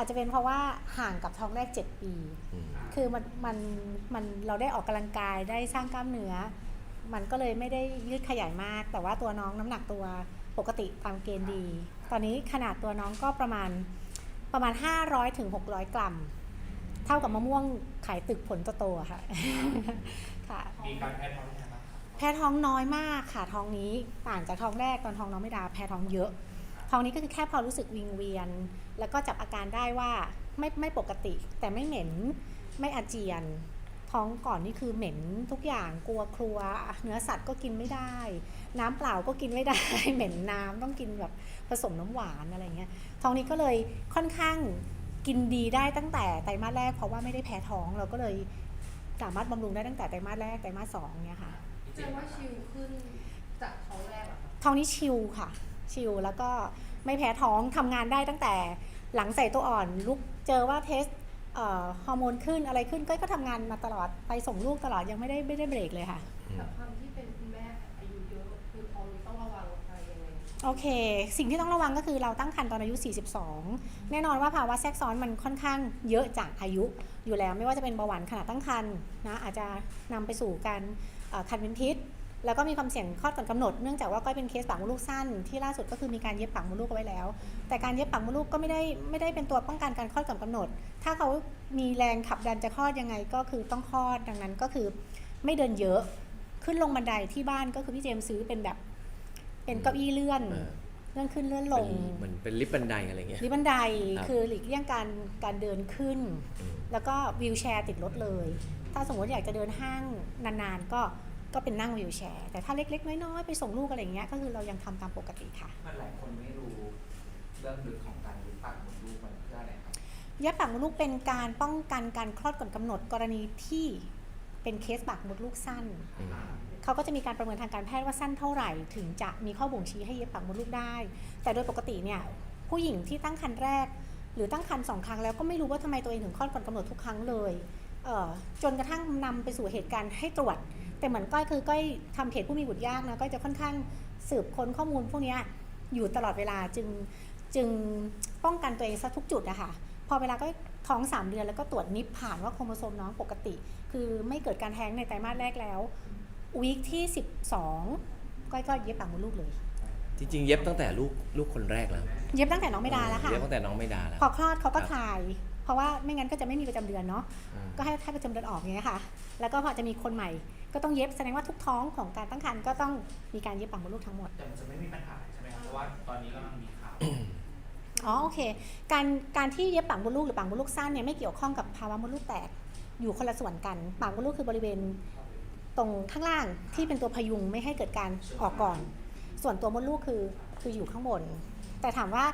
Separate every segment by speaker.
Speaker 1: อาจจะเป็นเพราะว่าห่างกับท้องแรก 7 ปี
Speaker 2: อืม
Speaker 1: คือมันมันมันเราได้ออกกำลังกายได้สร้างกล้ามเนื้อ มันก็เลยไม่ได้ยืดขยายมาก แต่ว่าตัวน้องน้ำหนักตัวปกติตามเกณฑ์ดี ตอนนี้ขนาดตัวน้องก็ประมาณประมาณ 500ถึง600 กรัม เท่ากับมะม่วงขายตึกผลโตๆอะค่ะค่ะ
Speaker 3: มีการแพ้ท้องยังไงบ้างครับ
Speaker 1: แพ้ท้องน้อยมากค่ะท้องนี้ต่างจากท้องแรกตอนท้องน้องไม่ดาแพ้ท้องเยอะท้องนี้ก็คือแค่พอรู้สึกวิงเวียน แล้วก็จับอาการได้ว่าไม่ไม่ปกติ แต่ไม่เหม็นไม่อาเจียน ท้องก่อนนี่คือเหม็นทุกอย่างกลัวครัว เนื้อสัตว์ก็กินไม่ได้ น้ำเปล่าก็กินไม่ได้ เหม็นน้ำต้องกินแบบผสมน้ำหวานอะไรเงี้ยท้องนี้ก็เลยค่อนข้างกินดีได้ตั้งแต่ไตรมาสแรกเพราะว่าไม่ได้แพ้ท้องเราก็เลยสามารถบำรุงได้ตั้งแต่ไตรมาสแรกไตรมาสสองเนี่ยค่ะ
Speaker 4: แสดงว่าชิลขึ้นจากท้องแรกเหรอคะ
Speaker 1: ท้องนี้ชิลค่ะ ชิลแล้วก็ ไม่แพ้ท้องทำงานได้ตั้งแต่หลังใส่ตัวอ่อนลุกเจอว่าเทสเอ่อฮอร์โมนขึ้นอะไรขึ้นก็ก็ทำงานมาตลอดไปส่งลูกตลอดยังไม่ได้ไม่ได้เบรกเลยค่ะ
Speaker 2: อืม
Speaker 4: กับความที่เป็นคุณแม่อายุเยอะคือท้องนี้ต้องระวังอะไรยังไง
Speaker 1: โอเค สิ่งที่ต้องระวังก็คือเราตั้งครรภ์ตอนอายุ 42 แน่นอนว่าภาวะแทรกซ้อนมันค่อนข้างเยอะจากอายุอยู่แล้วไม่ว่าจะเป็นเบาหวานขณะตั้งครรภ์นะอาจจะนำไปสู่การเอ่อคันเป็นพิษ แล้วก็มีความเสี่ยงคลอดก่อนกำหนดเนื่องจากว่าก้อยเป็นเคสปากมดลูกสั้นที่ล่าสุดก็คือมีการเย็บปากมดลูกเอาไว้แล้ว แต่การเย็บปากมดลูกก็ไม่ได้ไม่ได้เป็นตัวป้องกันการคลอดก่อนกำหนด ถ้าเขามีแรงขับดันจะคลอดยังไงก็คือต้องคลอดดังนั้นก็คือไม่เดินเยอะขึ้นลงบันไดที่บ้านก็คือพี่เจมส์ซื้อเป็นแบบ เป็นเก้าอี้เลื่อน
Speaker 2: เออ
Speaker 1: เลื่อนขึ้นเลื่อนลง
Speaker 2: เป็นเหมือนเป็นลิฟต์บันไดอะไรเงี้ย
Speaker 1: ลิฟต์บันได
Speaker 2: ครับ
Speaker 1: คือหลีกเลี่ยงการการเดินขึ้น
Speaker 2: อืม
Speaker 1: แล้วก็วิวแชร์ติดรถเลย ถ้าสมมติอยากจะเดินห้างนานๆ ก็ ก็เป็นนั่งวิวแชร์ แต่ถ้าเล็ก ๆ น้อยๆ ไปส่งลูกอะไรอย่างเงี้ยก็คือเรายังทำตามปกติค่ะ
Speaker 3: มันหลายคนไม่รู้เรื่องลึกของการยึดปากมดลูกมันเพื่ออะไรครับ
Speaker 1: เย็บปากมดลูกเป็นการป้องกันการคลอดก่อนกำหนดกรณีที่เป็นเคสปากมดลูกสั้น
Speaker 2: อืม
Speaker 1: เขาก็จะมีการประเมินทางการแพทย์ว่าสั้นเท่าไหร่ ถึงจะมีข้อบ่งชี้ให้เย็บปากมดลูกได้ แต่โดยปกติเนี่ยผู้หญิงที่ตั้งครรภ์แรก หรือตั้งครรภ์สองครั้งแล้วก็ไม่รู้ว่าทำไมตัวเองถึงคลอดก่อนกำหนดทุกครั้งเลยเอ่อจนกระทั่งนำไปสู่เหตุการณ์ให้ตรวจ แต่เหมือนก้อยคือก้อยทำเพจผู้มีบุตรยากนะก้อยจะค่อนข้างสืบค้นข้อมูลพวกเนี้ยอยู่ตลอดเวลาจึงจึงป้องกันตัวเองซะทุกจุดอะค่ะพอเวลาก็ท้อง3เดือนแล้วก็ตรวจนิพผ่านว่าโครโมโซมน้องปกติ คือไม่เกิดการแท้งในไตรมาสแรกแล้ววีคที่ 12 ก้อยก็เย็บปากมดลูกเลย
Speaker 2: จริงๆ เย็บตั้งแต่ลูกลูกคนแรกแล้ว
Speaker 1: เย็บตั้งแต่น้องไม่ดาแล้วค่ะ
Speaker 2: เย็บตั้งแต่น้องไม่ดาแล้ว
Speaker 1: พอคลอดเขาก็
Speaker 2: ครับ
Speaker 1: ถ่าย เพราะว่าไม่งั้นก็จะไม่มีประจำเดือนเนาะ
Speaker 2: อืม
Speaker 1: ก็ให้ให้ประจำเดือนออกอย่างเงี้ยค่ะ แล้วก็พอจะมีคนใหม่ ก็ต้องเย็บแสดงว่าทุกท้องของการตั้งครรภ์ก็ต้องมีการเย็บปากมดลูกทั้งหมด
Speaker 3: แต่มันจะไม่มีปัญหาใช่ไหมครับเพราะว่าตอนนี้กำลังมีข่าว
Speaker 1: อ๋อโอเค การการที่เย็บปากมดลูกหรือปากมดลูกสั้นเนี่ยไม่เกี่ยวข้องกับภาวะมดลูกแตกอยู่คนละส่วนกัน ปากมดลูกคือบริเวณตรงข้างล่างที่เป็นตัวพยุงไม่ให้เกิดการออกก่อน ส่วนตัวมดลูกคือคืออยู่ข้างบน แต่ถามว่า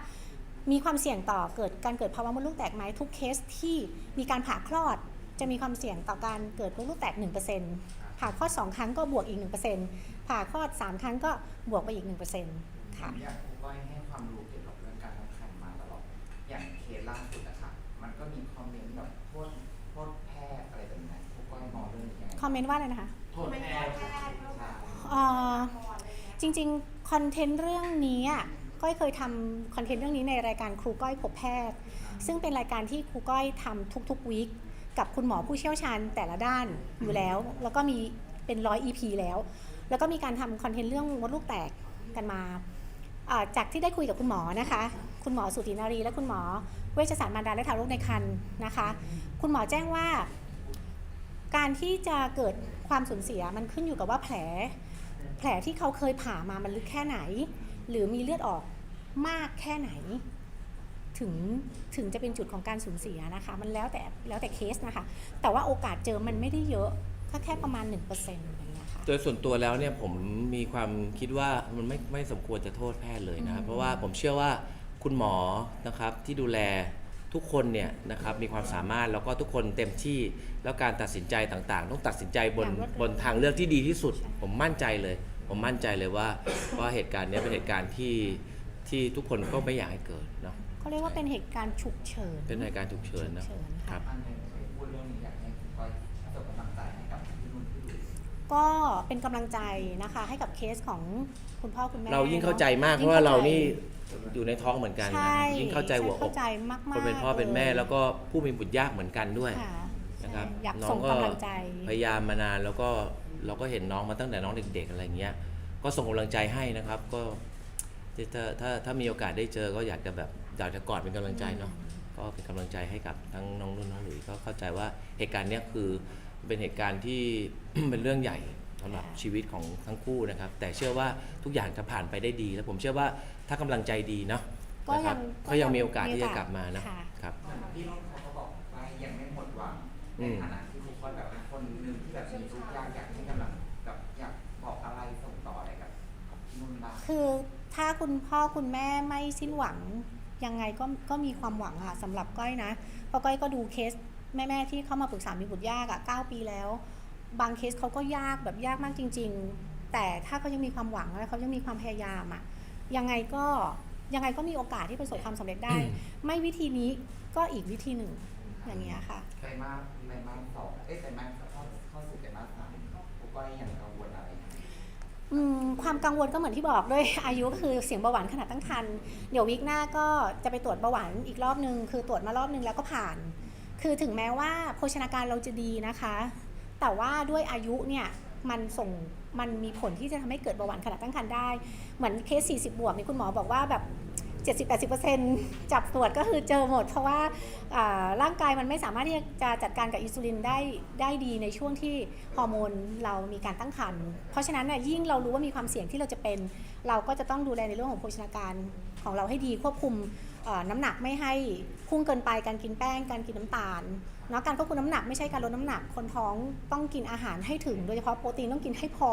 Speaker 1: มีความเสี่ยงต่อเกิดการเกิดภาวะมดลูกแตกไหมทุกเคสที่มีการผ่าคลอด จะมีความเสี่ยงต่อการเกิดมดลูกแตก1% ผ่าคลอด 2 ครั้งก็บวกอีก 1%ผ่าคลอด 3 ครั้งก็บวกไปอีก 1%ค่ะ
Speaker 3: อยากรู้ว่าให้ความรู้เกี่ยวกับเรื่องการตั้งครรภ์มาตลอดอย่างเคสล่าสุดนะคะมันก็มีคอมเมนต์แบบโทษโทษแพทย์อะไรแบบนี้พวกก้อยมองเรื่องนี้ยังไง
Speaker 1: คอมเมนต์ว่าอะไรนะคะ
Speaker 3: โทษแพทย์ใช่
Speaker 1: เอ่อจริงๆคอนเทนต์เรื่องนี้อะก้อยเคยทำคอนเทนต์เรื่องนี้ในรายการครูก้อยพบแพทย์ ซึ่งเป็นรายการที่ครูก้อยทำทุกๆวีค กับคุณหมอผู้เชี่ยวชาญแต่ละด้านอยู่แล้ว แล้วก็มีเป็นร้อย EP แล้ว แล้วก็มีการทำคอนเทนต์เรื่องมดลูกแตกกันมาจากที่ได้คุยกับคุณหมอนะคะ คุณหมอสุตินารี และคุณหมอเวชศาสตร์มารดาและทารกในครรภ์นะคะ คุณหมอแจ้งว่า การที่จะเกิดความสูญเสียมันขึ้นอยู่กับว่าแผล แผลที่เขาเคยผ่ามามันลึกแค่ไหน หรือมีเลือดออกมากแค่ไหน ถึงถึงจะเป็นจุดของการสูญเสียนะคะ มันแล้วแต่แล้วแต่เคสนะคะ แต่ว่าโอกาสเจอมันไม่ได้เยอะก็แค่ประมาณ 1%อย่างเงี้ยค่ะ
Speaker 2: โดยส่วนตัวแล้วเนี่ยผมมีความคิดว่ามันไม่ไม่สมควรจะโทษแพทย์เลยนะครับ
Speaker 1: อืม
Speaker 2: เพราะว่าผมเชื่อว่าคุณหมอนะครับที่ดูแลทุกคนเนี่ยนะครับมีความสามารถแล้วก็ทุกคนเต็มที่แล้วการตัดสินใจต่างๆ ต้องตัดสินใจบนบนทางเลือกที่ดีที่สุด ผมมั่นใจเลย ผมมั่นใจเลยว่าว่าเหตุการณ์เนี้ยเป็นเหตุการณ์ที่ที่ทุกคนก็ไม่อยากให้เกิดเนาะ
Speaker 1: เขาเรียกว่าเป็นเหตุการณ์ฉุกเฉิน
Speaker 2: เป็นเหตุการณ์ฉุกเฉินนะ
Speaker 1: ฉุกเฉิน
Speaker 2: ครั
Speaker 1: ค่ะ
Speaker 2: บ
Speaker 3: อันหนึงที่พูดเรื่องนี้อยากให้คุณก้อยส่งกำลังใจให้กับพี่นุ่นพี่ดุย
Speaker 1: ก็เป็นกำลังใจนะคะ ให้กับเคสของคุณพ่อคุณแม่
Speaker 2: เรายิ่งเข้าใจมากเพ
Speaker 1: ยิ่ง
Speaker 2: ราะว่า
Speaker 1: ข้
Speaker 2: เรา
Speaker 1: ใจ
Speaker 2: นี่อยู่ในท้องเหมือนกันนะ
Speaker 1: ใช่
Speaker 2: ยิ่งเข้าใจหัวอก
Speaker 1: เข้าใจมากๆ
Speaker 2: คนเป็นพ่อเป็นแม่
Speaker 1: เลย
Speaker 2: แล้วก็ผู้มีบุตรยากเหมือนกันด้วย
Speaker 1: ค่ะ
Speaker 2: นะครับ
Speaker 1: ใช่อยาก
Speaker 2: น้อ
Speaker 1: ส่
Speaker 2: ง
Speaker 1: ง
Speaker 2: ก็
Speaker 1: กำลังใจ
Speaker 2: พยายามมานานแล้วก็เราก็เห็นน้องมาตั้งแต่น้องเด็กๆอะไรเงี้ย ก็ส่งกำลังใจให้นะครับ ก็ถ้าถ้าถ้ามีโอกาสได้เจอก็อยากจะแบบ อยากจะกอดเป็นกำลังใจเนาะก็เป็นกำลังใจให้กับทั้งน้องนุ่นน้องหลุยก็เข้าใจว่าเหตุการณ์เนี้ยคือเป็นเหตุการณ์ที่ เป็นเรื่องใหญ่สำหรับ
Speaker 1: ค่ะ
Speaker 2: ชีวิตของทั้งคู่นะครับ แต่เชื่อว่าทุกอย่างจะผ่านไปได้ดี แล้วผมเชื่อว่าถ้ากำลังใจดีเนาะ
Speaker 1: ก็
Speaker 2: นะค
Speaker 1: ยั
Speaker 2: รับ
Speaker 1: ง
Speaker 2: ก็ยังมีโอกาสที่จะกลับมานะ
Speaker 1: ค่ะ
Speaker 2: ครับ
Speaker 3: พี่นุ่นเขาก็บอกว่ายังไม่หมดหวัง
Speaker 2: อื
Speaker 3: ใน
Speaker 2: ม
Speaker 3: ฐานะที่ทุกคนแบบเป็นคนหนึ่งที่แบบมีทุกอย่างอยากให้กำลังแบบอยากบอกอะไรส่งต่ออะไรกับพี่นุ่นบ้าง
Speaker 1: คือถ้าคุณพ่อคุณแม่ไม่สิ้นหวัง ยังไงก็ก็มีความหวังค่ะสำหรับก้อยนะเพราะก้อยก็ดูเคสแม่ๆที่เข้ามาปรึกษามีบุตรยากอะเก้าปีแล้ว บางเคสเขาก็ยากแบบยากมากจริง ๆ แต่ถ้าเขายังมีความหวังและเขายังมีความพยายามอะยังไงก็ยังไงก็มีโอกาสที่ประสบความสำเร็จได้ ไม่วิธีนี้ก็อีกวิธีหนึ่งอย่างเงี้ยค่ะ
Speaker 3: ไตรมาสไตรมาสสองเอ้ยไตรมาสเข้าเข้าสู่ไตรมาสสามกูก็ยังกังวลอะไรไหม
Speaker 1: อืมความกังวลก็เหมือนที่บอกด้วย อายุก็คือเสียงเบาหวานขนาดตั้งครรภ์เดี๋ยววิกหน้าก็จะไปตรวจเบาหวานอีกรอบนึง คือตรวจมารอบนึงแล้วก็ผ่าน คือถึงแม้ว่าโภชนาการเราจะดีนะคะ แต่ว่าด้วยอายุเนี่ยมันส่งมันมีผลที่จะทำให้เกิดเบาหวานขนาดตั้งครรภ์ได้ เหมือนเคส 40 บวกนี่คุณหมอบอกว่าแบบ 70-80%จับตรวจก็คือเจอหมด เพราะว่าร่างกายมันไม่สามารถที่จะจัดการกับอินซูลินได้ได้ดีในช่วงที่ฮอร์โมนเรามีการตั้งครรภ์เพราะฉะนั้นน่ะยิ่งเรารู้ว่ามีความเสี่ยงที่เราจะเป็น เราก็จะต้องดูแลในเรื่องของโภชนาการของเราให้ดีควบคุมน้ำหนักไม่ให้พุ่งเกินไปการกินแป้ง การกินน้ำตาลเนาะการควบคุมน้ำหนักไม่ใช่การลดน้ำหนักคนท้องต้องกินอาหารให้ถึง โดยเฉพาะโปรตีนต้องกินให้พอ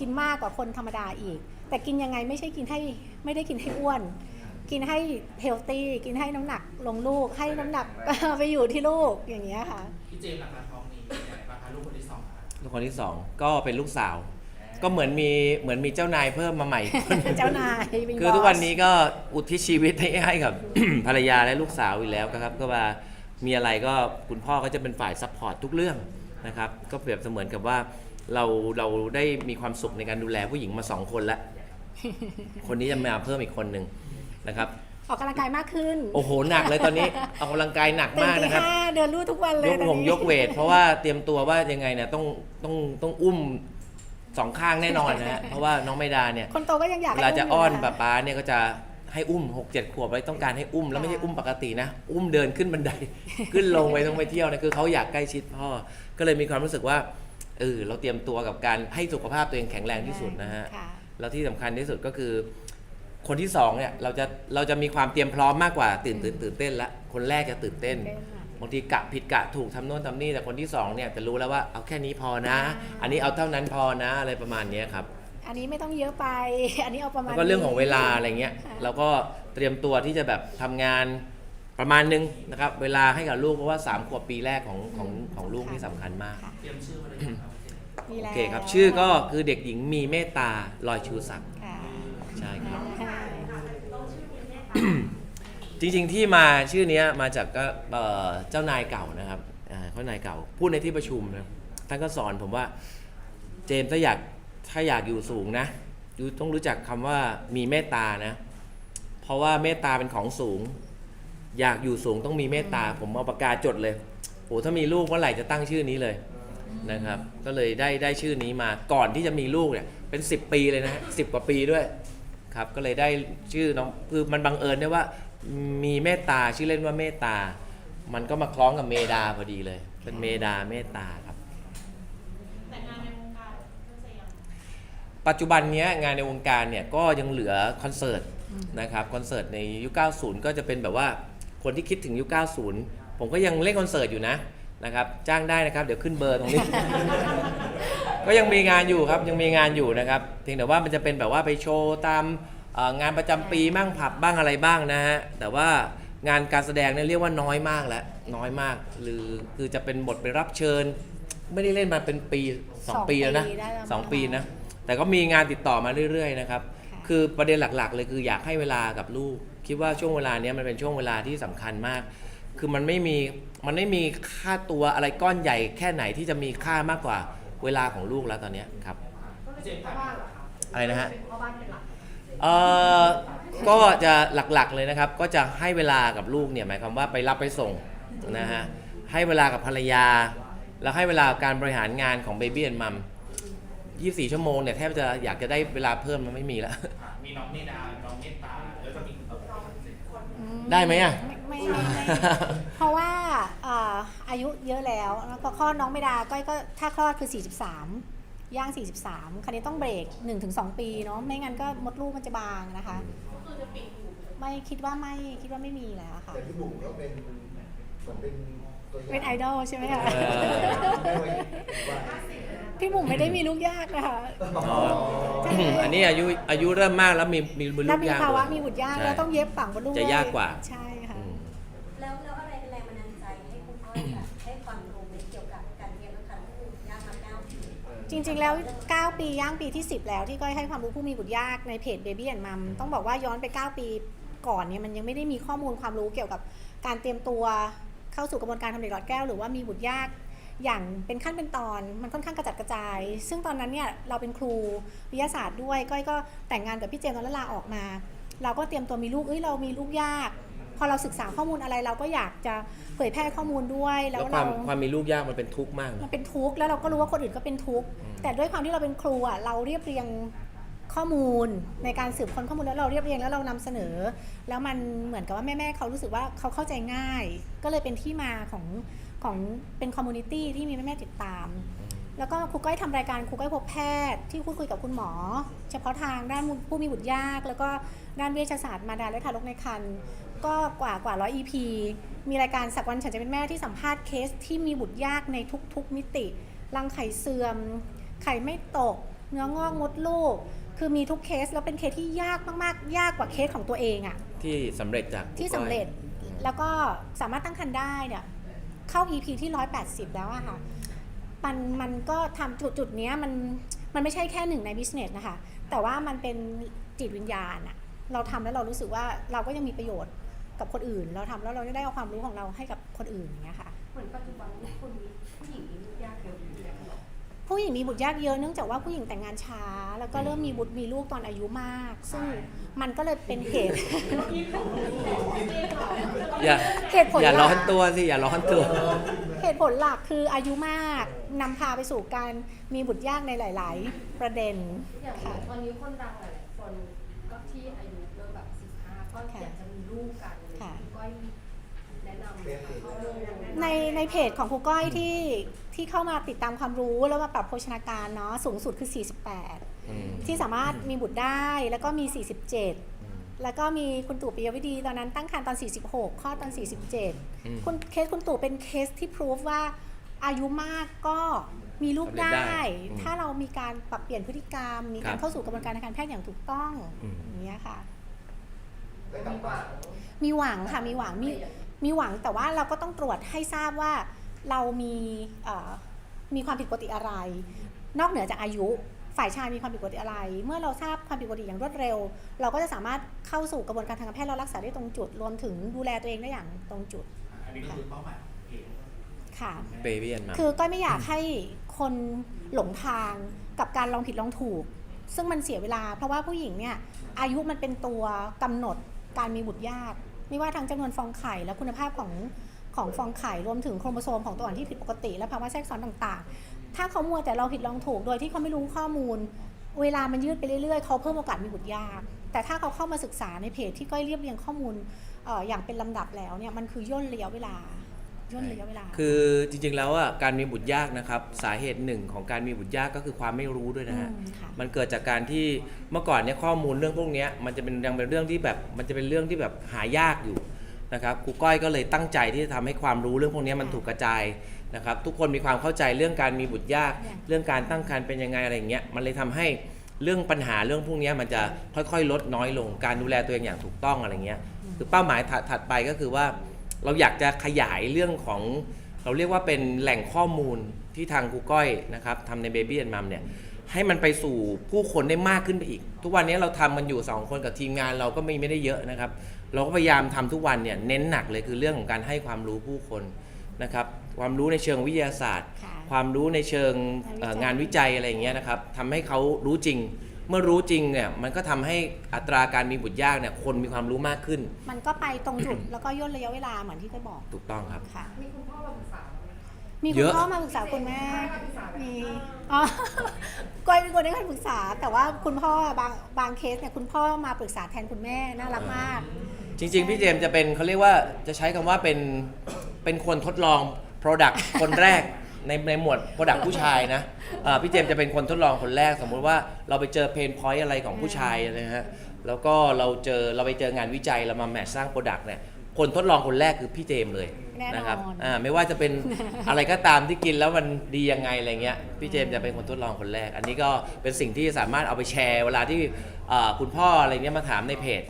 Speaker 1: กินมากกว่าคนธรรมดาอีก แต่กินยังไงไม่ใช่กินให้ไม่ได้กินให้อ้วน กินให้เฮลตี้กินให้น้ำหนักลงลูก ให้น้ำหนัก ไปอยู่ที่ลูกอย่างเงี้ยค่ะ
Speaker 5: พี่เจมส์หลังการท้องนี้เป็นยังไงบ้างคะลูกคนที่สองคะ
Speaker 2: ลูกคนที่สองก็เป็นลูกสาว ก็เหมือนมีเหมือนมีเจ้านายเพิ่มมาใหม่คนหนึ่ง
Speaker 1: เจ้านายเป็น
Speaker 2: คือบทุกวัน
Speaker 1: ส
Speaker 2: นี้ก็อุทิศชีวิตให้ให้กับ ภรรยาและลูกสาวอยู่แล้วครับ ก็ว่ามีอะไรก็คุณพ่อก็จะเป็นฝ่ายซัพพอร์ตทุกเรื่องนะครับ ก็เปรียบเสมือนกับว่าเราเราได้มีความสุขในการดูแลผู้หญิงมาสองคนแล้ว คนนี้จะมาเพิ่มอีกคนหนึ่ง นะครับ
Speaker 1: ออกกำลังกายมากขึ้น
Speaker 2: โอ้โหหนักเลยตอนนี้ออกกำลังกายหนัก
Speaker 1: ตื่น
Speaker 2: มาก
Speaker 1: ตี
Speaker 2: นะครับ
Speaker 1: ห้าเดินลู่ทุกวันเลย
Speaker 2: ยก
Speaker 1: ตอน
Speaker 2: ผม
Speaker 1: นี้
Speaker 2: ยกเวทเพราะว่าเตรียมตัวว่ายังไงเนี่ยต้องต้องต้องอุ้มสองข้างแน่นอนนะฮะเพราะว่าน้องไม่ดาเนี่ย
Speaker 1: คนโตก็ยังอยาก
Speaker 2: เว
Speaker 1: ให้
Speaker 2: ลาจะอ้อน
Speaker 1: ยู่
Speaker 2: ป๊าป๊าเนี่ยก็จะให้อุ้ม6กเจ็ดขวบไว้ต้องการให้อุ้มแล้วไม่ใช่อุ้มปกตินะ อุ้มเดินขึ้นบันได ขึ้นลงไปต้องไปเที่ยวนะคือเขาอยากใกล้ชิดพ่อ ก็เลยมีความรู้สึกว่าเออเราเตรียมตัวกับการให้สุขภาพตัวเองแข็งแรงที่สุดนะฮะ
Speaker 1: ค่ะ
Speaker 2: แล้วที่สำคัญที่สุดก็คือ คนที่สองเนี่ยเราจะเราจะมีความเตรียมพร้อมมากกว่าตื่นตื่นตื่นเต้นละคนแรกจะตื่นเต้น
Speaker 1: ตื่นเต้นอะ
Speaker 2: บางทีกะผิดกะถูกทำโน่นทำนี่แต่คนที่สองเนี่ยจะรู้แล้วว่าเอาแค่นี้พอนะ
Speaker 1: อ่า
Speaker 2: อันนี้เอาเท่านั้นพอนะอะไรประมาณเนี้ยครับ
Speaker 1: อันนี้ไม่ต้องเยอะไป อันนี้เอาประมาณ
Speaker 2: แล้วก็เรื่องของเวลา
Speaker 1: นี้
Speaker 2: อะไรเงี้ย
Speaker 1: ค่ะ
Speaker 2: เราก็เตรียมตัวที่จะแบบทำงานประมาณนึงนะครับเวลาให้กับลูกเพราะว่า3ขวบปีแรกของของของลูกนี่สำคัญมาก
Speaker 1: ค่ะ
Speaker 5: เตรียมชื่อมาเลยยังครับพี่เจมส์
Speaker 1: มีแล้ว
Speaker 2: โอเคครับ ชื่อก็คือเด็กหญิงมีเมตตาลอยชูศักดิ์
Speaker 1: ค่ะ
Speaker 2: ใช่ครับ
Speaker 1: ใช่
Speaker 2: จริงๆที่มาชื่อเนี้ยมาจากก็เอ่อเจ้านายเก่านะครับอ่าเจ้านายเก่า พูดในที่ประชุมนะท่านก็สอนผมว่าเจมส์ถ้าอยากถ้าอยากอยู่สูงนะอยู่ต้องรู้จักคำว่ามีเมตตานะ เพราะว่าเมตตาเป็นของสูง อยากอยู่สูงต้องมีเมตตา ผมเอาปากกาจดเลยโอ้ถ้ามีลูกเมื่อไหร่จะตั้งชื่อนี้เลยนะครับ ก็เลยได้ได้ชื่อนี้มาก่อนที่จะมีลูกเนี่ยเป็น 10 ปีเลยนะสิบกว่าปีด้วย ครับก็เลยได้ชื่อน้องคือมันบังเอิญได้ว่า มีเมตตาชื่อเล่นว่าเมตตา มันก็มาคล้องกับเมดาพอดีเลย เป็นเมดาเมตตาครับ
Speaker 4: แต่งานในวงการเพื่อนจะยัง
Speaker 2: ปัจจุบันเนี้ยงานในวงการเนี่ยก็ยังเหลือคอนเสิร์ตนะครับคอนเสิร์ตในยุค 90 ก็จะเป็นแบบว่าคนที่คิดถึงยุค 90 ผมก็ยังเล่นคอนเสิร์ตอยู่นะนะครับจ้างได้นะครับ เดี๋ยวขึ้นเบอร์ตรงนี้ ก็ยังมีงานอยู่ครับยังมีงานอยู่นะครับเพียงแต่ว่ามันจะเป็นแบบว่าไปโชว์ตามเอ่องานประจำปีบ้างผับบ้างอะไรบ้างนะฮะแต่ว่างานการแสดงเนี่ยเรียกว่าน้อยมากแล้วน้อยมากหรือคือจะเป็นบทไปรับเชิญ ไม่ได้เล่นมาเป็นปีสองปีแล้วนะ
Speaker 1: ได้แล้ว
Speaker 2: สองปีนะแต่ก็มีงานติดต่อมาเรื่อยๆนะครับ
Speaker 1: ค่ะ
Speaker 2: คือประเด็นหลักๆ เลยคืออยากให้เวลากับลูก คิดว่าช่วงเวลาเนี้ยมันเป็นช่วงเวลาที่สำคัญมาก คือมันไม่มีมันไม่มีค่าตัวอะไรก้อนใหญ่แค่ไหนที่จะมีค่ามากกว่า เวลาของลูกแล้วตอนเนี้ยครับ
Speaker 4: ก็เลยเป็นพ่อบ้านเหรอคะ
Speaker 2: อะไรนะฮะ
Speaker 4: เป็นพ่อบ้านเป็นหลัก
Speaker 2: เอ่อก็จะหลักๆเลยนะครับ ก็จะให้เวลากับลูกเนี่ยหมายความว่าไปรับไปส่งนะฮะให้เวลากับภรรยา แล้วให้เวลากับการบริหารงานของเบบี้แอนมัม24 ชั่วโมงเนี่ยแทบจะอยากจะได้เวลาเพิ่มมันไม่มีแล้ว
Speaker 5: อะมีน้องเมดาน้องเมตตาแล้วจะมีคุณต่อไป
Speaker 2: ได้ไหมอะ
Speaker 1: ไม่ไม่ไม่ไม่เพราะว่าเอ่ออายุเยอะแล้วแล้วพอคลอดน้องไม่ดาก้อยก็ถ้าคลอดคือ 43 ย่าง 43คราวนี้ต้องเบรก 1-2 ปีเนาะไม่งั้นก็มดลูกมันจะบางนะคะ
Speaker 4: ก็คือจะปิดอยู่
Speaker 1: ไม่คิดว่าไม่คิดว่าไม่มีแล้วค่ะ
Speaker 6: แต่พี่บุ๋มก็เป็นเหมือนเป็นตัวอย่าง
Speaker 1: เป็นไอดอลใช่ไหมคะ
Speaker 2: เออ
Speaker 6: ด้วยว่า
Speaker 1: พี่หมุ่มไม่ได้มีลูกยากนะคะ
Speaker 2: อ๋ออันนี้อายุอายุเริ่มมากแล้วมีมีมีลู
Speaker 1: แล้ว
Speaker 2: ก
Speaker 1: มี
Speaker 2: ยาก
Speaker 1: ภาวะ
Speaker 2: ด้วย
Speaker 1: มีบุตรยาก
Speaker 2: ใช่
Speaker 1: แล้วต้องเย็บฝังมดลูก
Speaker 2: จะยากกว่า
Speaker 1: ใช่ จริงๆ แล้ว 9 ปีย่างปีที่ 10 แล้วที่ก้อยให้ความรู้ผู้มีบุตรยากในเพจ Baby and Mom ต้องบอกว่าย้อนไป 9 ปีก่อนเนี่ยมันยังไม่ได้มีข้อมูลความรู้เกี่ยวกับการเตรียมตัวเข้าสู่กระบวนการทำเด็กหลอดแก้ว หรือว่ามีบุตรยากอย่างเป็นขั้นเป็นตอนมันค่อนข้างกระจัดกระจาย ซึ่งตอนนั้นเนี่ยเราเป็นครูวิทยาศาสตร์ด้วยก้อยก็แต่งงานกับพี่เจมส์ตอนนั้นลาออกมา เราก็เตรียมตัวมีลูกเอ้ยเรามีลูกยาก พอเราศึกษาข้อมูลอะไรเราก็อยากจะเผยแพร่ข้อมูลด้วย
Speaker 2: แล้
Speaker 1: แล้วว
Speaker 2: ควา
Speaker 1: เรา
Speaker 2: มความมีลูกยากมันเป็นทุกข์มาก
Speaker 1: มั
Speaker 2: นะ
Speaker 1: นเป็นทุกข์แล้วเราก็รู้ว่าคนอื่นก็เป็นทุกข์
Speaker 2: อืม
Speaker 1: แต่ด้วยความที่เราเป็นครูอะเราเรียบเรียงข้อมูลในการสืบค้นข้อมูลแล้วเราเรียบเรียงแล้วเรานำเสนอ แล้วมันเหมือนกับว่าแม่ๆเขารู้สึกว่าเขาเข้าใจง่าย ก็เลยเป็นที่มาของของเป็นคอมมูนิตี้ที่มีแม่ๆติดตาม แล้วก็ครูก้อยทำรายการครูก้อยพบแพทย์ที่พูดคุยกับคุณหมอ เฉพาะทางด้านผู้มีบุตรยาก แล้วก็ด้านเวชศาสตร์มารดาและทารกในครรภ์ ก็กว่ากว่าร้อย EP มีรายการสักวันฉันจะเป็นแม่ที่สัมภาษณ์เคสที่มีบุตรยากในทุกๆมิติ รังไข่เสื่อม ไข่ไม่ตก เนื้องอกมดลูก คือมีทุกเคสแล้วเป็นเคสที่ยากมากๆ ยากกว่าเคสของตัวเองอะ
Speaker 2: ที่สำเร็จจาก
Speaker 1: ที่สำเร็จแล้วก็สามารถตั้งครรภ์ได้เนี่ยเข้า EP ที่ 180 แล้วอะค่ะ มันมันก็ทำจุดจุดเนี้ยมันมันไม่ใช่แค่หนึ่งใน business นะคะ แต่ว่ามันเป็นจิตวิญญาณอะเราทำแล้วเรารู้สึกว่าเราก็ยังมีประโยชน์ กับคนอื่น เราทำแล้วเราได้เอาความรู้ของเราให้กับคนอื่นอย่างเงี้ยค่ะ
Speaker 4: เหมือนปัจจุบันนี้คนมีผู้หญิงมีลูกยากเยอะอยู่แล้วเหรอ
Speaker 1: ผู้หญิงมีบุตรยากเยอะเนื่องจากว่าผู้หญิงแต่งงานช้า แล้วก็เริ่มมีบุตรมีลูกตอนอายุมาก ซึ่งมันก็เลยเป็นเหตุ
Speaker 2: อย่า
Speaker 1: เหตุผล
Speaker 2: อย่า
Speaker 1: หลั
Speaker 2: ร้อกนตัวสิอย่าร้อนตัว
Speaker 1: เหตุผลหลักคืออายุมากนำพาไปสู่การมีบุตรยากในหลาย ๆ ประเด็น
Speaker 4: อย่าง
Speaker 1: ค่ะ
Speaker 4: ตอนนี้คนดังหลายๆคนก็ที่อายุเริ่มแบบ15ก็อยากจะมีลูกกันเลย
Speaker 1: ค่ะ
Speaker 4: คุณก้อยแนะนำเขาเรื่อง
Speaker 1: ในในเพจของครูก้อยที่ที่เข้ามาติดตามความรู้แล้วมาปรับโภชนาการเนาะสูงสุดคือ48
Speaker 2: อืม
Speaker 1: ที่สามารถมีบุตรได้แล้วก็มี 47 แล้วก็มีคุณตู่ปิยวิดีตอนนั้นตั้งครรภ์ตอน 46คลอดตอน
Speaker 2: อืม
Speaker 1: 47 คุณเคสคุณตู่เป็นเคสที่พิสูจว่าอายุมากก็มีลูก
Speaker 2: สำเร็จได้
Speaker 1: ได้
Speaker 2: อืม
Speaker 1: ถ้าเรามีการปรับเปลี่ยนพฤติกรรม มี
Speaker 2: ครั
Speaker 1: การ
Speaker 2: บ
Speaker 1: เข้าสู่กระบวนการทางการแพทย์อย่างถูกต้อง
Speaker 2: อืม
Speaker 1: อย่างเงี้ยค่ะ
Speaker 6: ได้กลับบ้าน
Speaker 1: มีหวังค่ะมีหวังมี มีหวังแต่ว่าเราก็ต้องตรวจให้ทราบว่าเรามีเอ่อมีความผิดปกติอะไร นอกเหนือจากอายุฝ่ายชายมีความผิดปกติอะไร เมื่อเราทราบความผิดปกติอย่างรวดเร็ว เราก็จะสามารถเข้าสู่กระบวนการทางการแพทย์เรารักษาได้ตรงจุด รวมถึงดูแลตัวเองได้อย่างตรงจุด
Speaker 5: อันนี้ก็คือเป้าหมายของเพจ
Speaker 1: ค่ะ
Speaker 2: เบบี้แอนมา
Speaker 1: คือก้อยไม่อยากให้คนหลงทางกับการลองผิดลองถูก ซึ่งมันเสียเวลา เพราะว่าผู้หญิงเนี่ยอายุมันเป็นตัวกำหนดการมีบุตรยาก ไม่ว่าทั้งจำนวนฟองไข่และคุณภาพของของฟองไข่รวมถึงโครโมโซมของตัวอ่อนที่ผิดปกติ และภาวะแทรกซ้อนต่างๆ ถ้าเขามัวแต่เราผิดลองถูกโดยที่เขาไม่รู้ข้อมูล เวลามันยืดไปเรื่อยๆ เขาเพิ่มโอกาสมีบุตรยาก แต่ถ้าเขาเข้ามาศึกษาในเพจที่ก้อยเรียบเรียงข้อมูลอออย่างเป็นลำดับแล้วเนี่ยมันคือย่นระยะเวลา ย่นระยะเวลา
Speaker 2: คือจริงๆแล้วอะการมีบุตรยากนะครับ สาเหตุหนึ่งของการมีบุตรยากก็คือความไม่รู้ด้วยนะฮะ
Speaker 1: อืมค่ะ
Speaker 2: มันเกิดจากการที่เมื่อก่อนเนี่ยข้อมูลเรื่องพวกเนี้ยมันจะเป็นยังเป็นเรื่องที่แบบมันจะเป็นเรื่องที่แบบหายากอยู่นะครับครูก้อยก็เลยตั้งใจที่จะทำให้ความรู้เรื่องพวกเนี้ยมันถูกกระจายนะครับ ทุกคนมีความเข้าใจเรื่องการมีบุตรยากเรื่องการตั้งครรภ์เป็นยังไงอะไรอย่างเงี้ยมันเลยทำให้เรื่องปัญหาเรื่องพวกเนี้ยมันจะค่อยๆ ลดน้อยลงการดูแลตัวเองอย่างถูกต้องอะไรเงี้ย คือเป้าหมายถัดถัดไปก็คือว่า เราอยากจะขยายเรื่องของเราเรียกว่าเป็นแหล่งข้อมูลที่ทางครูก้อยนะครับทำใน Baby and Mom เนี่ยให้มันไปสู่ผู้คนได้มากขึ้นไปอีก ทุกวันนี้เราทำกันอยู่ 2 คนกับทีมงานเราก็ไม่ไม่ได้เยอะนะครับ เราก็พยายามทำทุกวันเนี่ยเน้นหนักเลยคือเรื่องของการให้ความรู้ผู้คนนะครับความรู้ในเชิงวิทยาศาสตร์
Speaker 1: ค่ะ
Speaker 2: ความรู้ในเชิงเอ่องานวิจัยอะไรอย่างเงี้ยนะครับทำให้เขารู้จริง เมื่อรู้จริงเนี่ยมันก็ทำให้อัตราการมีบุตรยากเนี่ยคนมีความรู้มากขึ้น
Speaker 1: มันก็ไปตรงจุด แล้วก็ย่นระยะเวลาเหมือนที่เคยบอก
Speaker 2: ถูกต้องครับ
Speaker 1: ค่ะ
Speaker 4: มีคุณพ่อมาปรึกษาไหมคะ
Speaker 1: มี
Speaker 2: เย
Speaker 1: คุณ
Speaker 2: อะ
Speaker 1: พ่อมาปรึกษาคุณแม่
Speaker 4: มาปรึกษาไหม
Speaker 1: มีอ๋อ ก้อยเป็นคนที่ให้ปรึกษา แต่ว่าคุณพ่อบางบางเคสเนี่ยคุณพ่อมาปรึกษาแทนคุณแม่น่ารักมาก
Speaker 2: จริง ๆ พี่เจมส์จะเป็นเขาเรียกว่าจะใช้คำว่าเป็นเป็นคนทดลอง Product คนแรก ในในหมวด Product ผู้ชายนะอ่าพี่เจมส์จะเป็นคนทดลองคนแรก สมมุติว่าเราไปเจอเพนพอยต์อะไรของผู้ชายนะฮะแล้วก็เราเจอเราไปเจองานวิจัยเรามาแมทสร้าง Product เนี่ยคนทดลองคนแรกคือพี่เจมส์เลย
Speaker 1: แน่นอน
Speaker 2: นะครับอ่าไม่ว่าจะเป็นอะไรก็ตามที่กินแล้วมันดียังไงอะไรเงี้ยพี่เจมส์จะเป็นคนทดลองคนแรก อันนี้ก็เป็นสิ่งที่สามารถเอาไปแชร์เวลาที่อ่าคุณพ่ออะไรเงี้ยมาถามในเพจ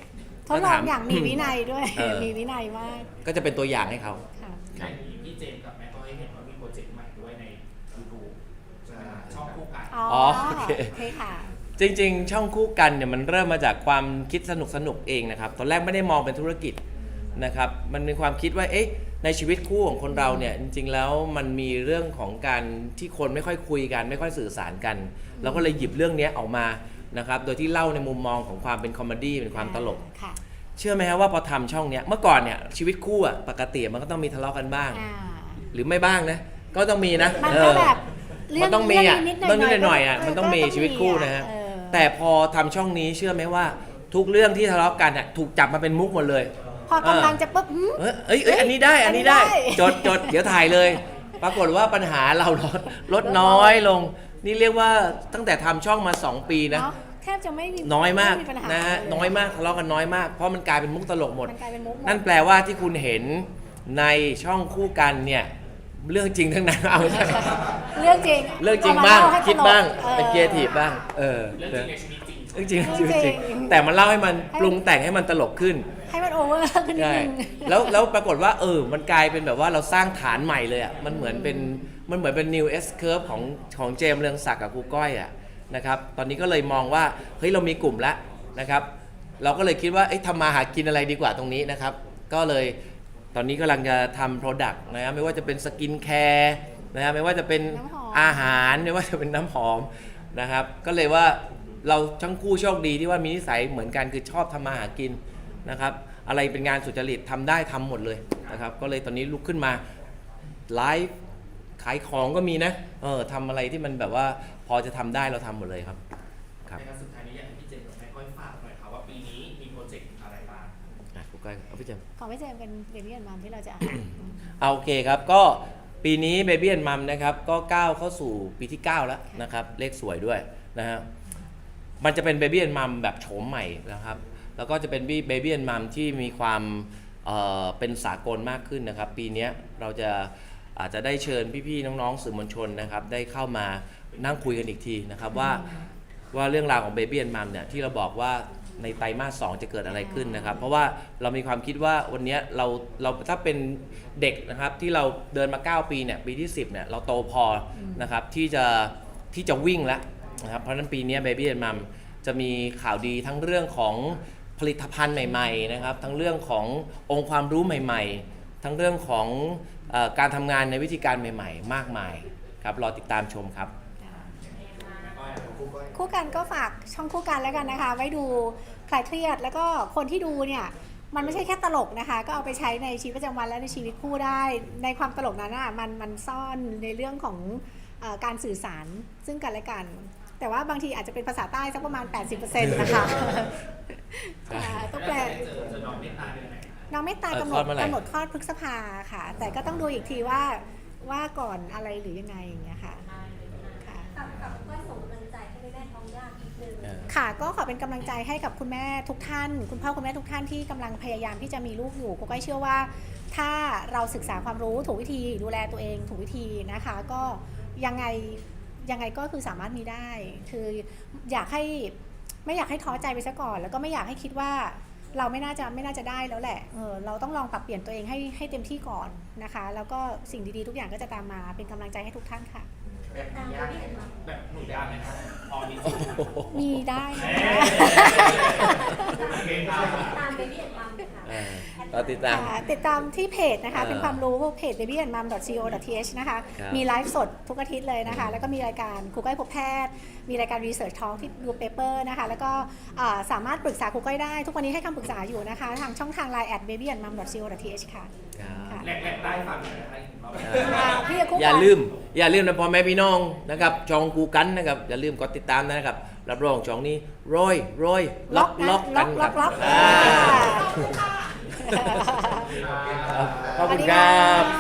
Speaker 1: ทดลองอย่างมีวินัยด้วย
Speaker 2: เออ
Speaker 1: มีวินัยมาก
Speaker 2: ก็จะเป็นตัวอย่างให้เขา
Speaker 1: ค่ะ
Speaker 2: ครับ
Speaker 5: อย่างนี้พี่เจมส์กับ อ๋
Speaker 1: ออ๋
Speaker 2: อ
Speaker 1: โอ
Speaker 2: โอเค
Speaker 1: เคค่ะ
Speaker 2: จริงๆ ช่องคู่กันเนี่ยมันเริ่มมาจากความคิดสนุกสนุกๆเองนะครับ ตอนแรกไม่ได้มองเป็นธุรกิจนะครับ มันมีความคิดว่า เอ๊ะ ในชีวิตคู่ของคนเราเนี่ย จริงๆ แล้วมันมีเรื่องของการที่คนไม่ค่อยคุยกัน ไม่ค่อยสื่อสารกัน เราก็เลยหยิบเรื่องเนี้ยออกมานะครับ โดยที่เล่าในมุมมองของความเป็นคอมเมดี้เป็นความตลก
Speaker 1: ค่ะ
Speaker 2: เชื่อไหมครับว่าพอทำช่องเนี้ย เมื่อก่อนเนี่ยชีวิตคู่อะปกติมันก็ต้องมีทะเลาะกันบ้าง
Speaker 1: อ่า
Speaker 2: หรือไม่บ้างนะ ก็ต้องมีนะ
Speaker 1: มัน
Speaker 2: เอ
Speaker 1: ก็
Speaker 2: อ
Speaker 1: แบบ เรื่
Speaker 2: มันต้องมีอะ
Speaker 1: เรื่
Speaker 2: ต้องนิด
Speaker 1: ๆ
Speaker 2: หน่อยๆอะ
Speaker 1: ก็
Speaker 2: มันต้องมี
Speaker 1: ก็
Speaker 2: ชีวิตคู่นะฮะ
Speaker 1: เออ
Speaker 2: แต่พอทำช่องนี้เชื่อไหมว่า ทุกเรื่องที่ทะเลาะกันอะถูกจับมาเป็นมุกหมดเลย
Speaker 1: พอกำลังจะปุ๊บหืม
Speaker 2: เอ้ยเอ้ยเอ้ยอันนี้ได้ อันนี้ได้
Speaker 1: อันนี้ได้
Speaker 2: จดจดเดี๋ยวถ่ายเลย ปรากฏว่าปัญหาเราลดลดน้อยลง นี่เรียกว่าตั้งแต่ทำช่องมา 2 ปีนะ
Speaker 1: เนาะแทบจะไม่มี
Speaker 2: น้อยมาก
Speaker 1: ไปัญห
Speaker 2: นะฮะ
Speaker 1: เลย
Speaker 2: น้อยมากทะเลาะกันน้อยมาก เพราะมันกลายเป็นมุกตลกหมด
Speaker 1: มันกลายเป็นมุกหมด
Speaker 2: นั่นแปลว่าที่คุณเห็นในช่องคู่กันเนี่ย เรื่องจริงทั้งนั้นเอาไม่ใช่
Speaker 1: เรื่องจริง
Speaker 2: เรื่องจริง
Speaker 1: เอม
Speaker 2: บ้าง
Speaker 1: เล่ให้
Speaker 2: คิด
Speaker 1: ตลก
Speaker 2: บ้าง
Speaker 1: ออ
Speaker 2: เป็นเกียร์ทีบ้าง เออ
Speaker 5: เรื่องจริงในชีวิตจริง
Speaker 2: เรื่องจริง
Speaker 1: เรื่องจริง
Speaker 2: จริงแต่มันเล่าให้มัน
Speaker 1: ให้มัน
Speaker 2: ปรุงแต่งให้มันตลกขึ้น
Speaker 1: ให้มันโอเวอร์ขึ้นนิด
Speaker 2: ใช่
Speaker 1: นึง
Speaker 2: แล้วแล้วปรากฏว่าเออ มันกลายเป็นแบบว่าเราสร้างฐานใหม่เลยอะมันเหมือนเป็นมันเหมือนเป็น new S curve ของของเจมส์เรืองศักดิ์กับครูก้อยอะนะครับตอนนี้ก็เลยมองว่าเฮ้ยเรามีกลุ่มแล้วนะครับ เราก็เลยคิดว่าเอ้ยทำมาหากินอะไรดีกว่าตรงนี้นะครับ ก็เลย ตอนนี้กำลังจะทำ Product นะครับไม่ว่าจะเป็นสกินแคร์นะครับไม่ว่าจะเป็น
Speaker 1: น้ำหอม
Speaker 2: อาหารไม่ว่าจะเป็นน้ำหอมนะครับ ก็เลยว่าเราทั้งคู่โชคดีที่ว่ามีนิสัยเหมือนกันคือชอบทำมาหากินนะครับ อะไรเป็นงานสุจริตทำได้ทำหมดเลยนะครับ ก็เลยตอนนี้ลุกขึ้นมาไลฟ์ขายของก็มีนะเออทำอะไรที่มันแบบว่าพอจะทำได้เราทำหมดเลยครับครับ
Speaker 5: ในการสุดท้ายนี้อยาก
Speaker 1: ของพี่เจมส์เป็นเบบี้แอนด์มัมที่เราจะ
Speaker 2: เอาโอเคครับก็ปีนี้ Baby and Mom นะครับก็ก้าวเข้าสู่ปีที่ 9 แล้วนะครับ เลขสวยด้วยนะฮะมันจะเป็น Baby and Mom แบบโฉมใหม่นะครับ แล้วก็จะเป็น Baby and Mom ที่มีความเอ่อเป็นสากลมากขึ้นนะครับ ปีเนี้ยเราจะอาจจะได้เชิญพี่ๆน้องๆสื่อมวลชนนะครับ ได้เข้ามานั่งคุยกันอีกทีนะครับว่าว่าเรื่องราวของ Baby and Mom เนี่ยที่เราบอกว่า ในไตรมาส2จะเกิดอะไรขึ้นนะครับ เพราะว่าเรามีความคิดว่าวันเนี้ยเราเราถ้าเป็นเด็กนะครับที่เราเดินมา 9 ปีเนี่ยปีที่ 10เนี่ยเราโตพอนะครับที่จะที่จะวิ่งแล้วนะครับเพราะฉะนั้นปีเนี้ย Baby and Mom จะมีข่าวดีทั้งเรื่องของผลิตภัณฑ์ใหม่ๆนะครับทั้งเรื่องขององค์ความรู้ใหม่ ๆ ทั้งเรื่องของเออการทำงานในวิธีการใหม่ ๆ มากมายครับรอติดตามชมครับ
Speaker 5: แม่ก้อยอะ
Speaker 6: คู่ก้อย
Speaker 1: คู่กันก็ฝากช่องคู่กันแล้วกันนะคะ ไว้ดูคลายเครียดแล้วก็คนที่ดูเนี่ยมันไม่ใช่แค่ตลกนะคะ ก็เอาไปใช้ในชีวิตประจำวันและในชีวิตคู่ได้ ในความตลกนั้นอะมันมันซ่อนในเรื่องของเออการสื่อสารซึ่งกันและกัน แต่ว่าบางทีอาจจะเป็นภาษาใต้สักประมาณ 80%นะคะค่ะต้องแปล
Speaker 5: เจอเจอน้องเมตตาเป็นยังไง
Speaker 1: น้องไม่ตาย
Speaker 2: เอ่อกำ
Speaker 1: หน
Speaker 2: คลอ
Speaker 1: ด
Speaker 2: ดเมื่อไหร่
Speaker 1: กำหนดคลอดพฤษภาค่ะ แต่ก็ต้องดูอีกทีว่าว่าก่อนอะไรหรือยังไงอย่างเงี้ยค่ะค่ะ
Speaker 7: ฝากฝากก็
Speaker 1: ค่ะก็ขอเป็นกำลังใจให้กับคุณแม่ทุกท่าน คุณพ่อคุณแม่ทุกท่านที่กำลังพยายามที่จะมีลูกอยู่ก็ก้อยเชื่อว่า ถ้าเราศึกษาความรู้ถูกวิธีดูแลตัวเองถูกวิธีนะคะ ก็ยังไงยังไงก็คือสามารถมีได้ คืออยากให้ไม่อยากให้ท้อใจไปซะก่อน แล้วก็ไม่อยากให้คิดว่าเราไม่น่าจะไม่น่าจะได้แล้วแหละ เออเราต้องลองปรับเปลี่ยนตัวเองให้ให้เต็มที่ก่อนนะคะ แล้วก็สิ่งดีๆทุกอย่างก็จะตามมาเป็นกำลังใจให้ทุกท่านค่ะ
Speaker 3: แบบนี้ยากไหมคะ
Speaker 5: แบบหนูยากไหมครับพอมี
Speaker 2: โอ้โห
Speaker 1: มีได้นะ
Speaker 5: เอ๊ะเกมตาม
Speaker 7: ตามเบบี้แอนด์มัมค่ะ
Speaker 2: อ่าก็ติดตาม
Speaker 1: ค่ะติดตามที่เพจนะคะ
Speaker 2: อ่า
Speaker 1: เป็นความรู้เพจ babyandmom.co.th นะคะ
Speaker 2: ครับ
Speaker 1: มีไลฟ์สดทุกอาทิตย์เลยนะคะ แล้วก็มีรายการครูก้อยพบแพทย์ มีรายการ Research Talk ที่ดูเปเปอร์นะคะ แล้วก็อ่าสามารถปรึกษาครูก้อยได้ ทุกวันนี้ให้คำปรึกษาอยู่นะคะ ทางช่องทาง Line at babyandmom.co.th ค่ะ
Speaker 2: ครับ
Speaker 1: ค่ะ
Speaker 5: แรกๆได้ฟังหน่อยนะคะเห็นว่าแบบ
Speaker 1: อ่า พี่จะคู่
Speaker 2: อย่า
Speaker 1: ก่น
Speaker 2: ลืม อย่าลืมนะพ่อแม่พี่น้องนะครับช่องกูกันนะครับอย่าลืมกดติดตามนะครับ รับรองช่องนี้โรยโรยล็อกล็อกกันค
Speaker 1: ล็
Speaker 2: รั
Speaker 1: อบกล็อก
Speaker 2: อ่าครับ ขอบคุณครับ